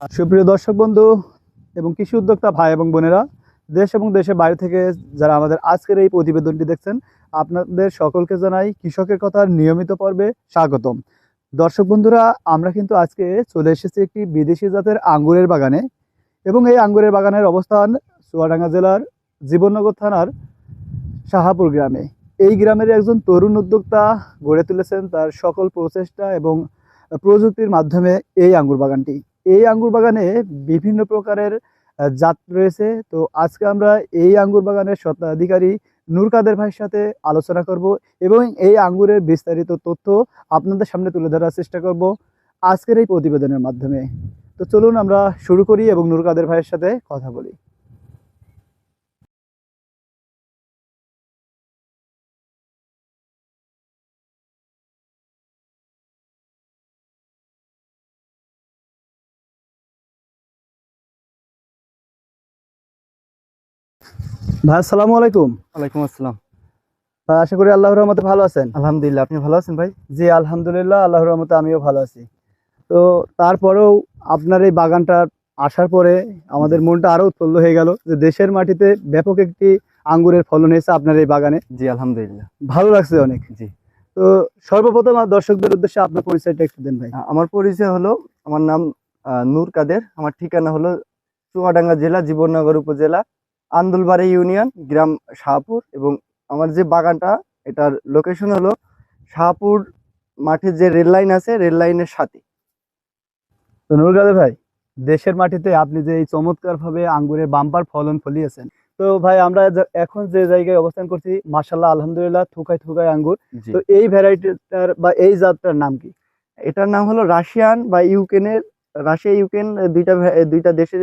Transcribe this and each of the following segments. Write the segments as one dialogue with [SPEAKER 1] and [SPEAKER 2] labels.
[SPEAKER 1] সুপ্রিয় দর্শক বন্ধু এবং কৃষি উদ্যোক্তা ভাই এবং বোনেরা, দেশ এবং দেশের বাইরে থেকে যারা আমাদের আজকের এই প্রতিবেদনটি দেখছেন, আপনাদের সকলকে জানাই কৃষকের কথার নিয়মিত পর্বে স্বাগতম। দর্শক বন্ধুরা, আমরা কিন্তু আজকে চলে এসেছি একটি বিদেশি জাতের আঙ্গুরের বাগানে এবং এই আঙ্গুরের বাগানের অবস্থান চুয়াডাঙ্গা জেলার জীবননগর থানার শাহাপুর গ্রামে। এই গ্রামের একজন তরুণ উদ্যোক্তা গড়ে তুলেছেন তার সকল প্রচেষ্টা এবং প্রযুক্তির মাধ্যমে এই আঙ্গুর বাগানটি। এই আঙ্গুর বাগানে বিভিন্ন প্রকারের জাত রয়েছে। তো আজকে আমরা এই আঙ্গুর বাগানের স্বত্বাধিকারী নূর কাদের ভাইয়ের সাথে আলোচনা করব এবং এই আঙ্গুরের বিস্তারিত তথ্য আপনাদের সামনে তুলে ধরার চেষ্টা করব আজকের এই প্রতিবেদনের মাধ্যমে। তো চলুন আমরা শুরু করি এবং নুরকাদের ভাইয়ের সাথে কথা বলি। ভাই আসসালামু আলাইকুম।
[SPEAKER 2] ওয়ালাইকুম আসসালাম।
[SPEAKER 1] ভাই আশা করি আল্লাহর রহমতে ভালো আছেন।
[SPEAKER 2] আলহামদুলিল্লাহ আপনি ভালো আছেন ভাই?
[SPEAKER 1] জি আলহামদুলিল্লাহ আল্লাহর রহমতে আমিও ভালো আছি। তো তারপরেও আপনার এই বাগানটা আসার পরে আমাদের মনটা আরও উৎফুল্ল হয়ে গেল যে দেশের মাটিতে ব্যাপক একটি আঙ্গুরের ফলন হয়েছে আপনার এই বাগানে।
[SPEAKER 2] জি আলহামদুলিল্লাহ।
[SPEAKER 1] ভালো লাগছে অনেক।
[SPEAKER 2] জি।
[SPEAKER 1] তো সর্বপ্রথম দর্শকদের উদ্দেশ্যে আপনার পরিচয়টা একটু দেন ভাই।
[SPEAKER 2] আমার পরিচয় হলো আমার নাম নূর কাদের। আমার ঠিকানা হলো চুয়াডাঙ্গা জেলা জীবননগর উপজেলা আন্দুলবাড়ি ইউনিয়ন গ্রাম শাহপুর এবং আমার যে বাগানটা এটার লোকেশন হলো শাহপুর মাঠের যে রেল লাইন আছে রেল লাইনের সাথে।
[SPEAKER 1] তো নুরগাদের ভাই দেশের মাটিতে আপনি যে এই চমৎকার ভাবে আঙ্গুরের বাম্পার ফলন ফলিয়েছেন তো ভাই আমরা এখন যে জায়গায় অবস্থান করছি মাশাল্লাহ আলহামদুলিল্লাহ থুকায় থুকায় আঙ্গুর। তো এই ভ্যারাইটিটার বা এই জাতটার নাম কি?
[SPEAKER 2] এটার নাম হলো রাশিয়ান বা ইউক্রেনের রাশিয়া ইউক্রেন দুইটা দুইটা দেশের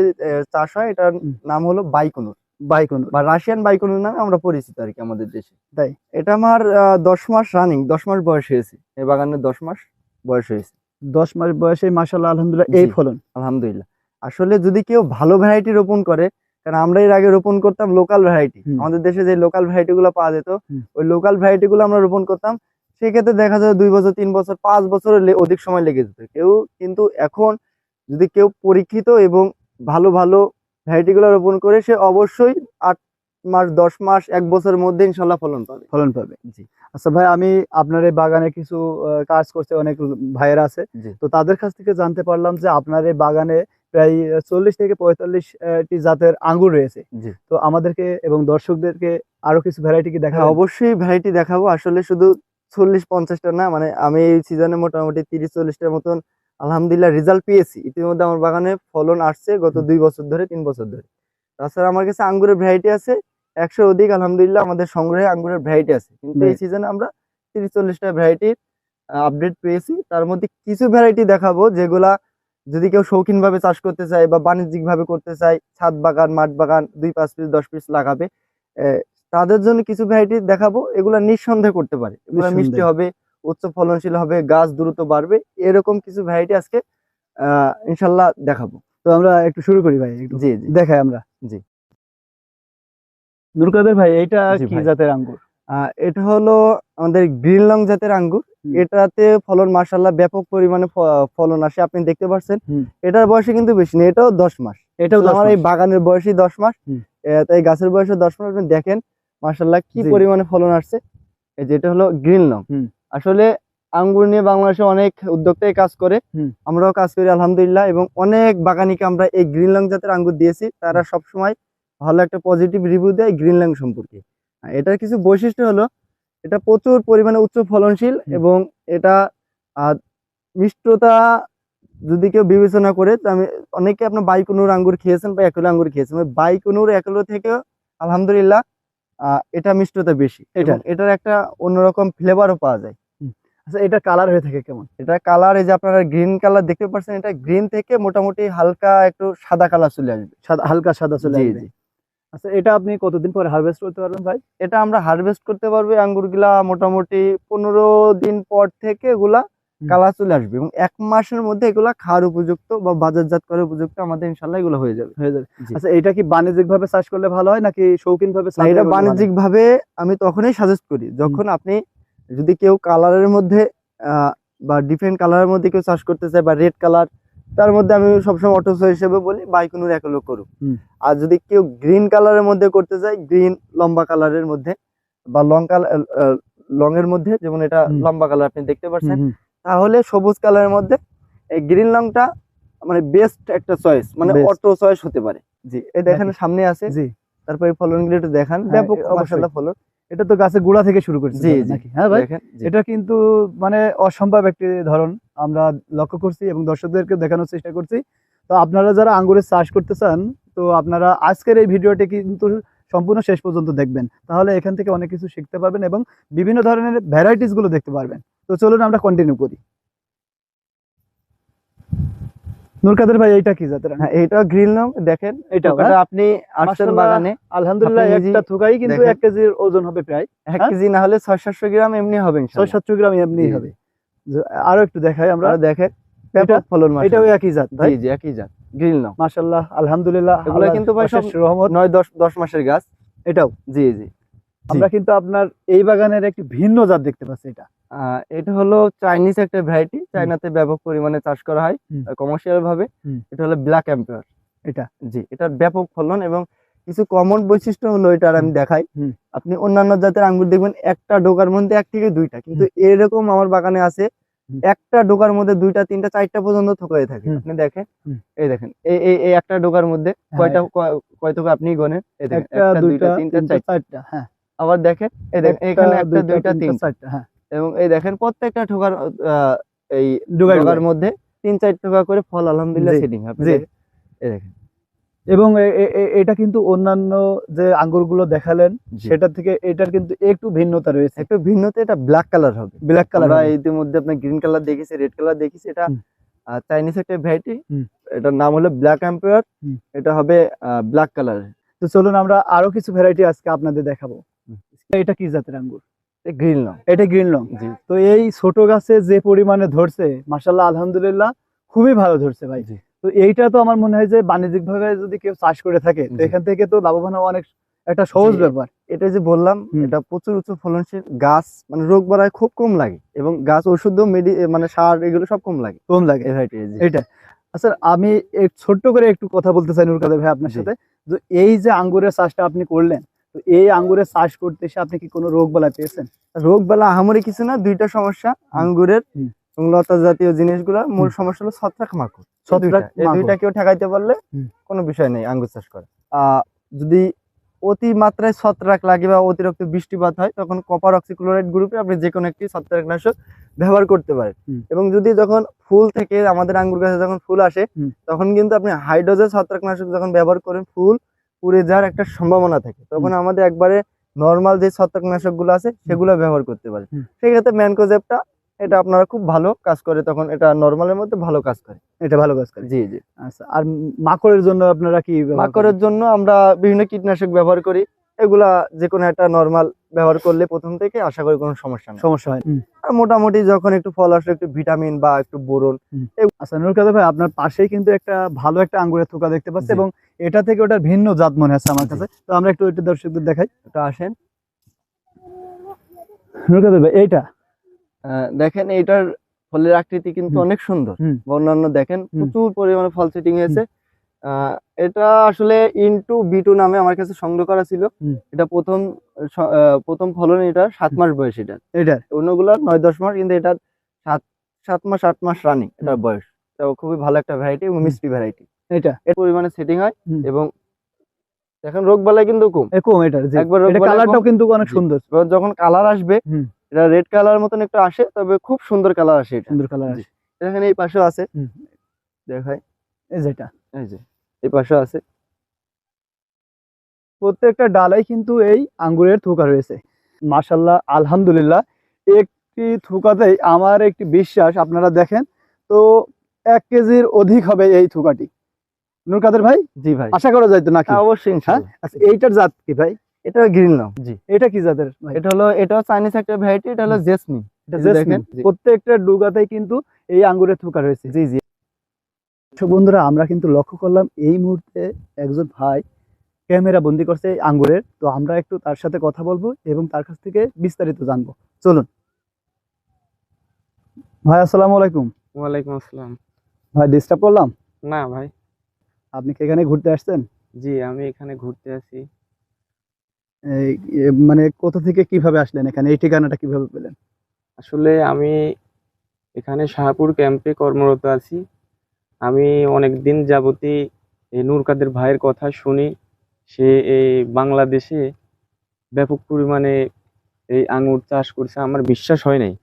[SPEAKER 2] চাষ হয়। এটার নাম হলো বাইকুনুর।
[SPEAKER 1] বাইকুনুর
[SPEAKER 2] বা রাশিয়ান বাইকুনুর নামে আমরা পরিচিত আর কি আমাদের দেশে।
[SPEAKER 1] তাই?
[SPEAKER 2] এটা আমার দশ মাস রানিং দশ মাস বয়স হয়েছে। এই বাগানের দশ মাস বয়স হয়েছে।
[SPEAKER 1] দশ মাস বয়সে মাশাল্লাহ আলহামদুলিল্লাহ এই ফলন।
[SPEAKER 2] আলহামদুলিল্লাহ। আসলে যদি কেউ ভালো ভ্যারাইটি রোপণ করে কারণ আমরা এর আগে রোপণ করতাম লোকাল ভ্যারাইটি আমাদের দেশে যে লোকাল ভ্যারাইটি গুলো পাওয়া যেত ওই লোকাল ভ্যারাইটি গুলো আমরা রোপণ করতাম সেক্ষেত্রে দেখা যায় দুই বছর তিন বছর পাঁচ বছরের লে- অধিক সময় লেগে যেত। কেউ কিন্তু এখন যদি কেউ পরীক্ষিত এবং ভালো ভালো ভ্যারাইটি গুলো রোপণ করে সে অবশ্যই আট মাস দশ মাস এক বছরের মধ্যে ইনশাল্লাহ ফলন পাবে।
[SPEAKER 1] ফলন পাবে
[SPEAKER 2] জি।
[SPEAKER 1] আচ্ছা ভাই আমি আপনার এই বাগানে কিছু কাজ করতে অনেক ভাইয়েরা আছে। তো তাদের কাছ থেকে জানতে পারলাম যে আপনার এই বাগানে প্রায় চল্লিশ থেকে পঁয়তাল্লিশ টি জাতের আঙ্গুর রয়েছে। তো আমাদেরকে এবং দর্শকদেরকে আরও কিছু ভ্যারাইটি কি দেখা
[SPEAKER 2] হ্যাঁ অবশ্যই ভ্যারাইটি দেখাবো। আসলে শুধু চল্লিশ পঞ্চাশটা না মানে আমি এই সিজনে মোটামুটি তিরিশ চল্লিশটার মতন আলহামদুলিল্লাহ রেজাল্ট পেয়েছি। ইতিমধ্যে আমার বাগানে ফলন আসছে গত দুই বছর ধরে তিন বছর ধরে। তাছাড়া আমার কাছে আঙ্গুরের ভ্যারাইটি আছে একশো অধিক আলহামদুলিল্লাহ আমাদের সংগ্রহে আঙ্গুরের ভ্যারাইটি আছে। কিন্তু এই. সিজনে আমরা তিরিশ চল্লিশটা ভ্যারাইটির আপডেট পেয়েছি। তার মধ্যে কিছু ভ্যারাইটি দেখাবো যেগুলা যদি কেউ শৌখিন ভাবে চাষ করতে চায় বা বাণিজ্যিক ভাবে করতে চায় ছাদ বাগান মাঠ বাগান দুই পাঁচ পিস দশ পিস লাগাবে তাদের জন্য কিছু ভ্যারাইটি দেখাবো। এগুলা নিঃসন্দেহ করতে পারে। এগুলা মিষ্টি হবে উচ্চ ফলনশীল হবে গাছ দ্রুত বাড়বে এরকম কিছু ভ্যারাইটি আজকে ইনশাল্লাহ দেখাবো।
[SPEAKER 1] তো আমরা একটু শুরু করি ভাই একটু
[SPEAKER 2] জি জি।
[SPEAKER 1] দেখাই আমরা।
[SPEAKER 2] জি।
[SPEAKER 1] নুরকাদের ভাই এইটা
[SPEAKER 2] জি
[SPEAKER 1] কি জাতের আঙ্গুর?
[SPEAKER 2] এটা হলো আমাদের গ্রিন লং জাতের আঙ্গুর। এটাতে ফলন মার্শাল্লাহ ব্যাপক পরিমাণে ফলন আসে আপনি দেখতে পাচ্ছেন এটার বয়সে কিন্তু বেশি নেই এটাও দশ মাস।
[SPEAKER 1] এটাও
[SPEAKER 2] আমার এই বাগানের বয়সই দশ মাস। তাই গাছের বয়সে দশ মাস আপনি দেখেন মার্শাল্লাহ কি। পরিমাণে ফলন আসছে। এই যে এটা হলো গ্রিন লং। আসলে আঙ্গুর নিয়ে বাংলাদেশে অনেক উদ্যোক্তাই কাজ করে। আমরাও কাজ করি আলহামদুলিল্লাহ। এবং অনেক বাগানিকে আমরা এই গ্রিন লং জাতের আঙ্গুর দিয়েছি। তারা সবসময় ভালো একটা পজিটিভ রিভিউ দেয় গ্রিন লং সম্পর্কে। এটার কিছু বৈশিষ্ট্য হলো এটা প্রচুর পরিমাণে উচ্চ ফলনশীল এবং এটা মিষ্টতা যদি কেউ বিবেচনা করে তো আমি অনেকে আপনার বাইকুনুর আঙ্গুর খেয়েছেন বা একলো আঙ্গুর খেয়েছেন। বাইকুনুর একলো থেকে আলহামদুলিল্লাহ এটা মিষ্টতা বেশি।
[SPEAKER 1] এটা?
[SPEAKER 2] এটার একটা অন্যরকম ফ্লেভারও পাওয়া যায়।
[SPEAKER 1] আচ্ছা এটা কালার হয়ে থাকে কেমন?
[SPEAKER 2] এটা কালার এই যে আপনারা গ্রিন কালার দেখতে পাচ্ছেন এটা গ্রিন থেকে মোটামুটি হালকা একটু সাদা কালার চলে আসবে।
[SPEAKER 1] সাদা হালকা সাদা চলে আসবে। আচ্ছা এটা আপনি কতদিন পরে হারভেস্ট করতে পারবেন ভাই?
[SPEAKER 2] এটা আমরা হারভেস্ট করতে পারব আঙ্গুরগুলা মোটামুটি পনেরো দিন পর থেকে এগুলা। কালার চলে আসবে এবং এক মাসের মধ্যে এগুলা খাওয়ার উপযুক্ত বা বাজারজাত করার উপযুক্ত আমাদের ইনশাল্লাহ এগুলো হয়ে যাবে।
[SPEAKER 1] হয়ে যাবে। আচ্ছা এটা কি বাণিজ্যিক ভাবে চাষ করলে ভালো হয় নাকি শৌখিন ভাবে
[SPEAKER 2] এটা বাণিজ্যিক ভাবে আমি তখনই সাজেস্ট করি যখন আপনি যদি কেউ কালারের মধ্যে বা ডিফারেন্ট কালারের মধ্যে কেউ চাষ করতে চায় বা রেড কালার তার মধ্যে আমি সবসময় অটো হিসেবে বলি বাইকুনুর এক হলো করুক। আর যদি কেউ গ্রিন কালারের মধ্যে করতে চায় গ্রিন লম্বা কালারের মধ্যে বা লং কালার লং এর মধ্যে যেমন এটা লম্বা কালার আপনি দেখতে পাচ্ছেন। তাহলে সবুজ কালারের মধ্যে এই গ্রিন লংটা মানে বেস্ট একটা চয়েস মানে অটো চয়েস হতে পারে। জি। এই দেখেন সামনে আছে।
[SPEAKER 1] জি।
[SPEAKER 2] তারপরে ফলনগুলো একটু দেখান।
[SPEAKER 1] হ্যাঁ,
[SPEAKER 2] ব্যাপক মাশাআল্লাহ ফলন।
[SPEAKER 1] এটা তো গাছের গোড়া থেকে শুরু করছে
[SPEAKER 2] জি।
[SPEAKER 1] নাকি? হ্যাঁ ভাই। এটা কিন্তু মানে অসম্ভব একটি ধরন আমরা লক্ষ্য করছি এবং দর্শকদেরকে দেখানোর চেষ্টা করছি। তো আপনারা যারা আঙ্গুরের চাষ করতে চান তো আপনারা আজকের এই ভিডিওটি কিন্তু সম্পূর্ণ শেষ পর্যন্ত দেখবেন। তাহলে এখান থেকে অনেক কিছু শিখতে পারবেন এবং বিভিন্ন ধরনের ভ্যারাইটিসগুলো দেখতে পারবেন। তো চলুন আমরা কন্টিনিউ করি। নুরকাদের ভাই এইটা কি জাতের
[SPEAKER 2] হ্যাঁ এটা গ্রিন লং দেখেন এটা
[SPEAKER 1] হ্যাঁ?
[SPEAKER 2] আপনি আসছেন বাগানে।
[SPEAKER 1] আলহামদুলিল্লাহ একটা থুকাই কিন্তু
[SPEAKER 2] দেখেন।
[SPEAKER 1] এক কেজির ওজন হবে প্রায়
[SPEAKER 2] এক
[SPEAKER 1] হ্যাঁ?
[SPEAKER 2] কেজি না হলে গ্রাম এমনি হবে ইনশাআল্লাহ।
[SPEAKER 1] গ্রাম এমনি। হবে। আরও একটু দেখাই আমরা।
[SPEAKER 2] দেখেন ব্যাপক ফলন
[SPEAKER 1] এটাও একই জাত ভাই?
[SPEAKER 2] জি একই জাত গ্রিন লং
[SPEAKER 1] মাশাল্লাহ আলহামদুলিল্লাহ
[SPEAKER 2] এগুলা কিন্তু ভাই সব
[SPEAKER 1] রহমত।
[SPEAKER 2] নয় দশ দশ মাসের গাছ।
[SPEAKER 1] এটাও?
[SPEAKER 2] জি জি।
[SPEAKER 1] আমরা কিন্তু আপনার এই বাগানের একটি ভিন্ন জাত দেখতে পাচ্ছি এটা।
[SPEAKER 2] এটা হলো চাইনিজ একটা ভ্যারাইটি চাইনাতে ব্যাপক পরিমাণে চাষ করা হয় কমার্শিয়াল ভাবে। এটা হলো ব্ল্যাক এম্পায়ার
[SPEAKER 1] এটা?
[SPEAKER 2] জি এটার ব্যাপক ফলন এবং কিছু কমন বৈশিষ্ট্য হলো এটার আমি দেখাই। আপনি অন্যান্য জাতের আঙ্গুর দেখবেন একটা ডোকার মধ্যে এক থেকে দুইটা। কিন্তু এরকম আমার বাগানে আছে একটা ডোকার মধ্যে দুইটা তিনটা চারটা পর্যন্ত থোকা। হয়ে থাকে আপনি দেখেন এই দেখেন এই এই এই একটা ডোকার মধ্যে
[SPEAKER 1] হ্যাঁ,
[SPEAKER 2] কয়টা কয়- থোকা আপনি গনেন এই দেখেন
[SPEAKER 1] একটা দুইটা
[SPEAKER 2] তিনটা
[SPEAKER 1] তিনটা
[SPEAKER 2] চারটা।
[SPEAKER 1] হ্যাঁ।
[SPEAKER 2] আবার দেখেন এই দেখেন এখানে একটা দুইটা তিন
[SPEAKER 1] চারটা হ্যাঁ।
[SPEAKER 2] এবং এই দেখেন প্রত্যেকটা ঠোকার এই ডোকার মধ্যে তিন চার টাকা করে ফল আলহামদুলিল্লাহ সেটিং আপনি এই দেখেন।
[SPEAKER 1] এবং এটা কিন্তু অন্যান্য যে আঙ্গুরগুলো দেখালেন। সেটা থেকে এটার কিন্তু একটু ভিন্নতা রয়েছে।
[SPEAKER 2] একটু ভিন্নতা এটা ব্ল্যাক কালার হবে।
[SPEAKER 1] ব্ল্যাক কালার
[SPEAKER 2] ইতিমধ্যে আপনার গ্রিন কালার দেখেছি রেড কালার দেখেছি এটা। চাইনিজ একটা ভ্যারাইটি এটার নাম হলো ব্ল্যাক এম্পায়ার এটা হবে ব্ল্যাক কালার
[SPEAKER 1] তো চলুন আমরা আরও কিছু ভ্যারাইটি আজকে আপনাদের দেখাবো। এটা কি জাতের আঙ্গুর?
[SPEAKER 2] Green long.
[SPEAKER 1] এটা গ্রিন লং।
[SPEAKER 2] জি।
[SPEAKER 1] তো এই ছোট গাছে যে পরিমাণে ধরছে মাসাল্লাহ আলহামদুলিল্লাহ খুবই ভালো ধরছে ভাই।
[SPEAKER 2] জি।
[SPEAKER 1] তো এইটা তো আমার মনে হয় যে বাণিজ্যিক ভাবে যদি কেউ চাষ করে থাকে তো এখান থেকে তো লাভবান হওয়া অনেক একটা সহজ ব্যাপার।
[SPEAKER 2] এটা যে বললাম এটা প্রচুর উচ্চ ফলনশীল গাছ মানে রোগ বাড়ায় খুব কম লাগে এবং গাছ ওষুধ মেডি মানে সার এগুলো সব কম লাগে।
[SPEAKER 1] কম লাগে। এইটা আচ্ছা আমি ছোট্ট করে একটু কথা বলতে চাই নুর কাদের ভাই আপনার সাথে। এই যে আঙ্গুরের চাষটা আপনি করলেন তো এই আঙ্গুরের চাষ করতে এসে আপনি কি কোনো রোগ বালা পেয়েছেন?
[SPEAKER 2] রোগ বেলা আহামরি কিছু না দুইটা সমস্যা আঙ্গুরের লতা জাতীয় জিনিসগুলো। মূল সমস্যা হলো ছত্রাক মাকড়।
[SPEAKER 1] ছত্রাক
[SPEAKER 2] এই দুইটা কেউ ঠেকাইতে পারলে কোনো বিষয় নেই আঙ্গুর চাষ করে। যদি অতি মাত্রায় ছত্রাক লাগে বা অতিরিক্ত বৃষ্টিপাত হয় তখন কপার অক্সিক্লোরাইড গ্রুপে আপনি যে কোনো একটি ছত্রাকনাশক ব্যবহার করতে পারেন। এবং যদি যখন ফুল থেকে আমাদের আঙ্গুর গাছে যখন ফুল আসে তখন কিন্তু আপনি হাইড্রোজেন ছত্রাকনাশক যখন ব্যবহার করেন ফুল পুড়ে যাওয়ার একটা সম্ভাবনা থাকে। তখন আমাদের একবারে নর্মাল যে ছত্রাকনাশকগুলো আছে সেগুলো ব্যবহার করতে পারে।
[SPEAKER 1] সেই
[SPEAKER 2] সেক্ষেত্রে ম্যানকোজেপটা এটা আপনারা খুব ভালো কাজ করে তখন এটা নর্মালের মধ্যে ভালো কাজ করে।
[SPEAKER 1] এটা ভালো কাজ করে।
[SPEAKER 2] জি জি।
[SPEAKER 1] আচ্ছা আর মাকড়ের জন্য আপনারা কি
[SPEAKER 2] মাকড়ের জন্য আমরা বিভিন্ন কীটনাশক ব্যবহার করি। এগুলা যে কোনো একটা নর্মাল ব্যবহার করলে প্রথম থেকে আশা করি কোনো সমস্যা নেই।
[SPEAKER 1] সমস্যা হয়।
[SPEAKER 2] আর মোটামুটি যখন একটু ফল আসলে একটু ভিটামিন বা একটু বোরন
[SPEAKER 1] আচ্ছা নুর কাদের ভাই আপনার পাশেই কিন্তু একটা ভালো একটা আঙ্গুরের থোকা দেখতে পাচ্ছি এবং এটা থেকে ওটার ভিন্ন জাত মনে হচ্ছে আমার কাছে। তো আমরা একটু একটু দর্শকদের দেখাই।
[SPEAKER 2] এটা আসেন।
[SPEAKER 1] নুর কাদের ভাই এইটা?
[SPEAKER 2] আহ, দেখেন এইটার ফলের আকৃতি কিন্তু অনেক সুন্দর। অন্যান্য দেখেন প্রচুর পরিমাণে ফল সেটিং হয়েছে। এটা আসলে ইনটু বিটু নামে আমার কাছে সংগ্রহ করা ছিল। এটা প্রথম প্রথম ফলন এটা সাত মাস বয়স এটা।
[SPEAKER 1] এটার
[SPEAKER 2] অন্যগুলো নয় দশ মাস কিন্তু এটার সাত সাত মাস আট মাস রানিং এটার বয়স। এটা খুবই ভালো একটা ভ্যারাইটি এবং। মিষ্টি ভ্যারাইটি
[SPEAKER 1] এটা।
[SPEAKER 2] এর পরিমাণে সেটিং হয় এবং দেখেন রোগ বালাই কিন্তু কম।
[SPEAKER 1] এরকম এটার
[SPEAKER 2] একবার
[SPEAKER 1] এটা কালারটাও কিন্তু অনেক সুন্দর।
[SPEAKER 2] যখন কালার আসবে এটা রেড কালার মতন একটু আসে তবে খুব সুন্দর কালার আসে
[SPEAKER 1] সুন্দর কালার
[SPEAKER 2] জি। এখানে এই পাশেও আছে। দেখাই।
[SPEAKER 1] এই যেটা
[SPEAKER 2] এই যে এই পাশেও আছে।
[SPEAKER 1] প্রত্যেকটা ডালাই কিন্তু এই আঙ্গুরের থোকা রয়েছে। মাশাল্লাহ আলহামদুলিল্লাহ। একটি থোকাতেই আমার একটি বিশ্বাস আপনারা দেখেন তো এক কেজির অধিক হবে এই থোকাটি। নুর কাদের ভাই?
[SPEAKER 2] জি ভাই।
[SPEAKER 1] আশা করা যায় তো নাকি?
[SPEAKER 2] হ্যাঁ, অবশ্যই
[SPEAKER 1] হ্যাঁ? আচ্ছা এইটার জাত কি ভাই?
[SPEAKER 2] এটা গ্রিন নাম জি
[SPEAKER 1] এটা কি জাতের
[SPEAKER 2] এটা হলো এটা চাইনিজ একটা ভ্যারাইটি এটা হলো জেসমিন
[SPEAKER 1] এটা জেসমিন।
[SPEAKER 2] দেখেন,
[SPEAKER 1] প্রত্যেকটা ডুগাতেই কিন্তু এই আঙ্গুরের থোকা রয়েছে।
[SPEAKER 2] জি জি।
[SPEAKER 1] বন্ধুরা আমরা কিন্তু লক্ষ্য করলাম এই মুহূর্তে একজন ভাই ক্যামেরা বন্দি করছে আঙ্গুরের। তো আমরা একটু তার সাথে কথা বলব এবং তার কাছ থেকে বিস্তারিত জানব। চলুন। ভাই আসসালামু আলাইকুম।
[SPEAKER 3] ওয়ালাইকুম আসসালাম।
[SPEAKER 1] ভাই ডিস্টার্ব করলাম?
[SPEAKER 3] না ভাই।
[SPEAKER 1] আপনি কি এখানে ঘুরতে আসছেন?
[SPEAKER 3] জি আমি এখানে ঘুরতে আসি।
[SPEAKER 1] মানে কোথা থেকে কীভাবে আসলেন এখানে? এই ঠিকানাটা কীভাবে পেলেন?
[SPEAKER 3] আসলে আমি এখানে শাহপুর ক্যাম্পে কর্মরত আছি। আমি অনেক দিন যাবতই এই নূর কাদের ভাইয়ের কথা শুনি। সে এই বাংলাদেশে ব্যাপক পরিমাণে এই আঙ্গুর চাষ করছে আমার বিশ্বাস হয় নাই।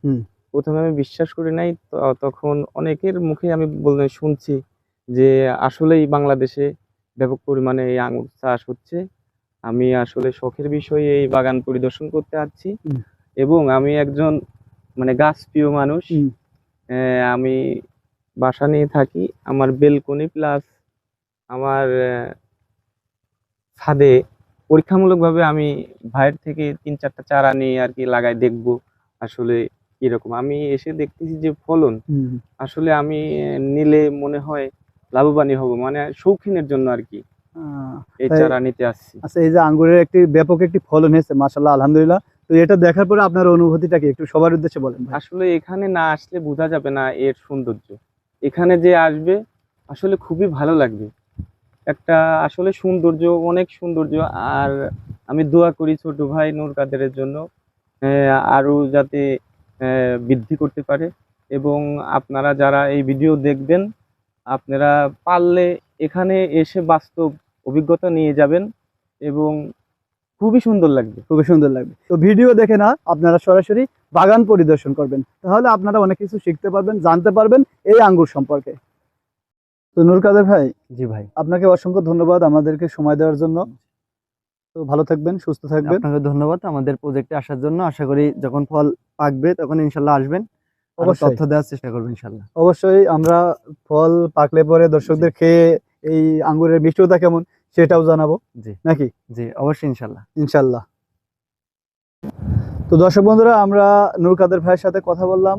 [SPEAKER 3] প্রথমে আমি বিশ্বাস করি নাই তো- তখন অনেকের মুখে আমি বলতে শুনছি যে আসলেই বাংলাদেশে ব্যাপক পরিমাণে এই আঙ্গুর চাষ হচ্ছে। আমি আসলে শখের বিষয়ে এই বাগান পরিদর্শন করতে আসছি এবং আমি একজন মানে গাছ প্রিয় মানুষ। আমি বাসা নিয়ে থাকি আমার বেলকনি প্লাস আমার ছাদে পরীক্ষামূলকভাবে আমি ভাইয়ের থেকে তিন চারটা চারা নিয়ে আর কি লাগাই দেখব আসলে কীরকম। আমি এসে দেখতেছি যে ফলন আসলে আমি নিলে মনে হয় লাভবানই হব মানে শৌখিনের জন্য আর কি এই চারা নিতে আসছি।
[SPEAKER 1] আচ্ছা এই যে আঙ্গুরের একটি ব্যাপক একটি ফলন হয়েছে মাশাল্লাহ আলহামদুলিল্লাহ। তো এটা দেখার পরে আপনার অনুভূতিটা কি? একটু সবার উদ্দেশ্যে বলেন
[SPEAKER 3] আসলে এখানে না আসলে বোঝা যাবে না এর সৌন্দর্য। এখানে যে আসবে, আসলে খুবই ভালো লাগবে। একটা আসলে সৌন্দর্য, অনেক সৌন্দর্য। আর আমি দোয়া করি ছোট ভাই নূর কাদেরের জন্য আরও যাতে বৃদ্ধি করতে পারে। এবং আপনারা যারা এই ভিডিও দেখবেন, আপনারা পারলে এখানে এসে বাস্তব অভিজ্ঞতা নিয়ে যাবেন। এবং খুবই সুন্দর লাগবে
[SPEAKER 1] খুবই সুন্দর লাগবে। তো ভিডিও দেখে না আপনারা সরাসরি বাগান পরিদর্শন করবেন। তাহলে আপনারা অনেক কিছু শিখতে পারবেন জানতে পারবেন এই আঙ্গুর সম্পর্কে। তো নূর কাদের ভাই
[SPEAKER 2] জি ভাই।
[SPEAKER 1] আপনাকে অসংখ্য ধন্যবাদ আমাদেরকে সময় দেওয়ার জন্য। তো ভালো থাকবেন সুস্থ থাকবেন।
[SPEAKER 2] আপনাকে ধন্যবাদ আমাদের প্রজেক্টে আসার জন্য। আশা করি যখন ফল পাকবে তখন ইনশাল্লাহ আসবেন।
[SPEAKER 1] অবশ্যই।
[SPEAKER 2] তথ্য দেওয়ার চেষ্টা করব ইনশাল্লাহ।
[SPEAKER 1] অবশ্যই আমরা ফল পাকলে পরে দর্শকদের খেয়ে এই আঙ্গুরের মিষ্টতা কেমন? সেটাও জানাব।
[SPEAKER 2] জি।
[SPEAKER 1] নাকি?
[SPEAKER 2] জি অবশ্যই ইনশাল্লাহ।
[SPEAKER 1] ইনশাল্লাহ। তো দর্শক বন্ধুরা আমরা নূর কাদের ভাইয়ের সাথে কথা বললাম।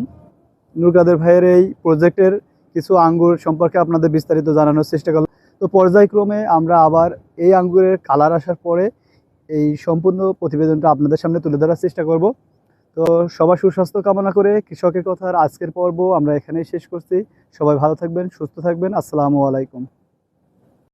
[SPEAKER 1] নূর কাদের ভাইয়ের এই প্রজেক্টের কিছু আঙ্গুর সম্পর্কে আপনাদের বিস্তারিত জানানোর চেষ্টা করলাম। তো পর্যায়ক্রমে আমরা আবার এই আঙ্গুরের কালার আসার পরে এই সম্পূর্ণ প্রতিবেদনটা আপনাদের সামনে তুলে ধরার চেষ্টা করব। তো সবার সুস্বাস্থ্য কামনা করে কৃষকের কথার আজকের পর্ব আমরা এখানেই শেষ করছি। সবাই ভালো থাকবেন সুস্থ থাকবেন। আসসালামু আলাইকুম।